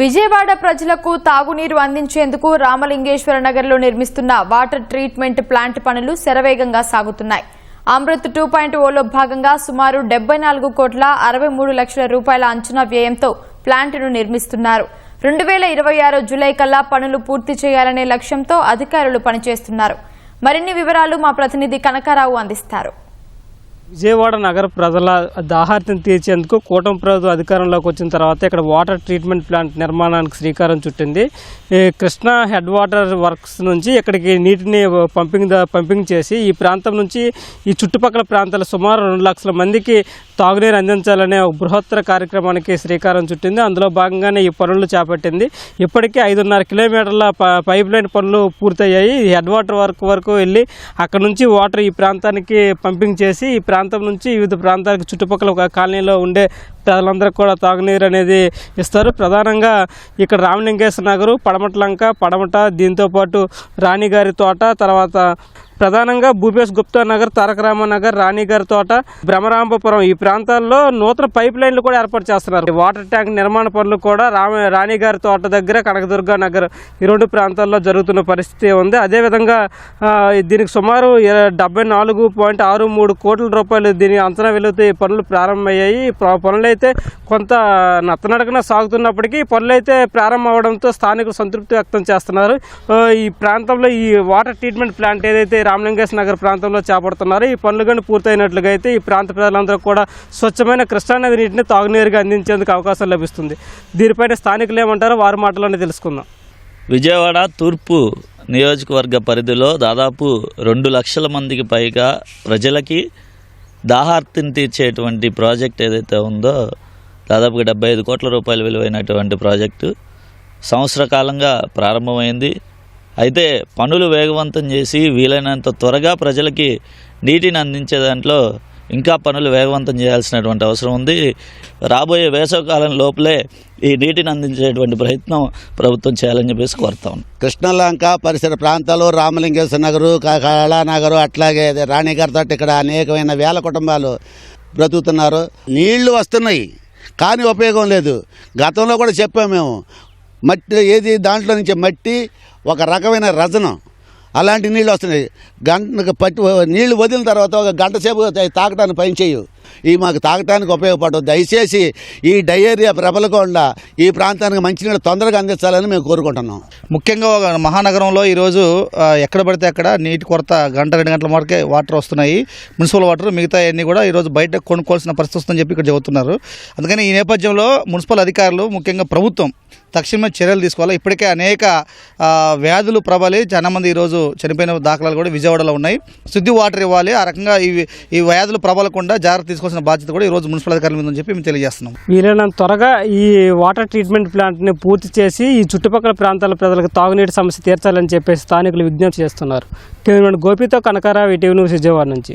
విజయవాడ ప్రజలకు తాగునీరు అందించేందుకు రామలింగేశ్వర నగర్లో నిర్మిస్తున్న వాటర్ ట్రీట్మెంట్ ప్లాంట్ పనులు శరవేగంగా సాగుతున్నాయి. అమృత్ టూ పాయింట్ ఓలో భాగంగా సుమారు డెబ్బై నాలుగు కోట్ల అరవై మూడు లక్షల రూపాయల అంచనా వ్యయంతో ప్లాంట్ను నిర్మిస్తున్నారు. రెండు వేల ఇరవై ఆరు జులై కల్లా పనులు పూర్తి చేయాలనే లక్ష్యంతో అధికారులు పనిచేస్తున్నారు. మరిన్ని వివరాలు మా ప్రతినిధి కనకారావు అందిస్తారు. విజయవాడ నగర ప్రజల దాహార్తిని తీర్చేందుకు కూటమి ప్రభుత్వం అధికారంలోకి వచ్చిన తర్వాత ఇక్కడ వాటర్ ట్రీట్మెంట్ ప్లాంట్ నిర్మాణానికి శ్రీకారం చుట్టింది. ఈ కృష్ణా హెడ్ వాటర్ వర్క్స్ నుంచి ఇక్కడికి నీటిని పంపింగ్ పంపింగ్ చేసి ఈ ప్రాంతం నుంచి ఈ చుట్టుపక్కల ప్రాంతాల సుమారు రెండు లక్షల మందికి తాగునీరు అందించాలనే ఒక బృహత్తర కార్యక్రమానికి శ్రీకారం చుట్టింది. అందులో భాగంగానే ఈ పనులు చేపట్టింది. ఇప్పటికే ఐదున్నర కిలోమీటర్ల ప- పైప్ లైన్ పనులు పూర్తయ్యాయి. హెడ్ వాటర్ వర్క్ వరకు వెళ్ళి అక్కడ నుంచి వాటర్ ఈ ప్రాంతానికి పంపింగ్ చేసి ఈ ప్రాంతం ప్రాంతం నుంచి వివిధ ప్రాంతాలకు చుట్టుపక్కల ఒక కాలనీలో ఉండే ప్రజలందరికీ కూడా తాగునీరు అనేది ఇస్తారు. ప్రధానంగా ఇక్కడ రామలింగేశ్వర నగరు పడమటలంక పడమట దీంతోపాటు రాణిగారి తోట తర్వాత ప్రధానంగా భూపేష్ గుప్తా నగర్ తారక రామనగర్ రాణిగారి తోట భ్రమరాంబపురం ఈ ప్రాంతాల్లో నూతన పైప్ లైన్లు కూడా ఏర్పాటు చేస్తున్నారు. వాటర్ ట్యాంక్ నిర్మాణ పనులు కూడా రామ రాణిగారి తోట దగ్గర కనకదుర్గ నగర్ ఈ రెండు ప్రాంతాల్లో జరుగుతున్న పరిస్థితి ఉంది. అదేవిధంగా దీనికి సుమారు డెబ్బై నాలుగు పాయింట్ ఆరు మూడు కోట్ల రూపాయలు దీని అంచనా వెలుగుతూ పనులు ప్రారంభమయ్యాయి. పనులు అయితే కొంత నత్తనడకన సాగుతున్నప్పటికీ పనులైతే పనులు అయితే ప్రారంభం అవడంతో స్థానికులు సంతృప్తి వ్యక్తం చేస్తున్నారు. ఈ ప్రాంతంలో ఈ వాటర్ ట్రీట్మెంట్ ప్లాంట్ ఏదైతే రామలింగేశ్వర నగర్ ప్రాంతంలో చేపడుతున్నారో ఈ పనులు కానీ పూర్తయినట్లుగా అయితే ఈ ప్రాంత ప్రజలందరూ కూడా స్వచ్ఛమైన కృష్ణానది నీటిని తాగునీరుగా అందించేందుకు అవకాశం లభిస్తుంది. దీనిపైన స్థానికులు ఏమంటారో వారి మాటలోనే తెలుసుకుందాం. విజయవాడ తూర్పు నియోజకవర్గ పరిధిలో దాదాపు రెండు లక్షల మందికి పైగా ప్రజలకి దాహార్తిని తీర్చేటువంటి ప్రాజెక్ట్ ఏదైతే ఉందో దాదాపుగా డెబ్బై ఐదు కోట్ల రూపాయలు విలువైనటువంటి ప్రాజెక్టు సంవత్సర కాలంగా ప్రారంభమైంది. అయితే పనులు వేగవంతం చేసి వీలైనంత త్వరగా ప్రజలకి నీటిని అందించే దాంట్లో ఇంకా పనులు వేగవంతం చేయాల్సినటువంటి అవసరం ఉంది. రాబోయే వేసవకాలం లోపలే ఈ నీటిని అందించేటువంటి ప్రయత్నం ప్రభుత్వం చేయాలని చెప్పేసి కోరుతాం కృష్ణలంక పరిసర ప్రాంతాలు రామలింగేశ్వర నగరు క- కళానగరు అట్లాగే ఇది రాణిగారి ఇక్కడ అనేకమైన వేల కుటుంబాలు బ్రతుకుతున్నారు. నీళ్ళు వస్తున్నాయి కానీ ఉపయోగం లేదు. గతంలో కూడా చెప్పాము మేము మట్టి ఏది దాంట్లో నుంచి మట్టి ఒక రకమైన రజనం. అలాంటి నీళ్ళు వస్తున్నాయి. గంట పట్టి నీళ్ళు వదిలిన తర్వాత ఒక గంట సేపు తాగటానికి పని చేయు ఇవి మాకు తాగటానికి ఉపయోగపడవు. దయచేసి ఈ డయేరియా ప్రబలకుండా ఈ ప్రాంతానికి మంచినీళ్ళు తొందరగా అందించాలని మేము కోరుకుంటున్నాం. ముఖ్యంగా ఒక మహానగరంలో ఈరోజు ఎక్కడ పడితే అక్కడ నీటి కొరత గంట రెండు గంటల వరకే వాటర్ వస్తున్నాయి. మున్సిపల్ వాటర్ మిగతా అన్నీ కూడా ఈరోజు బయట కొనుక్కోవాల్సిన పరిస్థితి వస్తుందని చెప్పి ఇక్కడ చెబుతున్నారు. అందుకని ఈ నేపథ్యంలో మున్సిపల్ అధికారులు ముఖ్యంగా ప్రభుత్వం తక్షణమే చర్యలు తీసుకోవాలి. ఇప్పటికే అనేక వ్యాధులు ప్రబలి చాలామంది ఈరోజు చనిపోయిన దాఖలాలు కూడా విజయవాడలో ఉన్నాయి. శుద్ధి వాటర్ ఇవ్వాలి. ఆ రకంగా ఈ ఈ వ్యాధులు ప్రబలకుండా జాగ్రత్త తీసుకోవాల్సిన బాధ్యత కూడా ఈరోజు మున్సిపల్ అధికారుల మీద ఉందని చెప్పి మేము తెలియజేస్తున్నాం. వీలైనంత త్వరగా ఈ వాటర్ ట్రీట్మెంట్ ప్లాంట్ని పూర్తి చేసి ఈ చుట్టుపక్కల ప్రాంతాల ప్రజలకు తాగునీటి సమస్య తీర్చాలని చెప్పేసి స్థానికులు విజ్ఞప్తి చేస్తున్నారు. గోపితో కనకారావు ఈటీవీ న్యూస్ విజయవాడ నుంచి.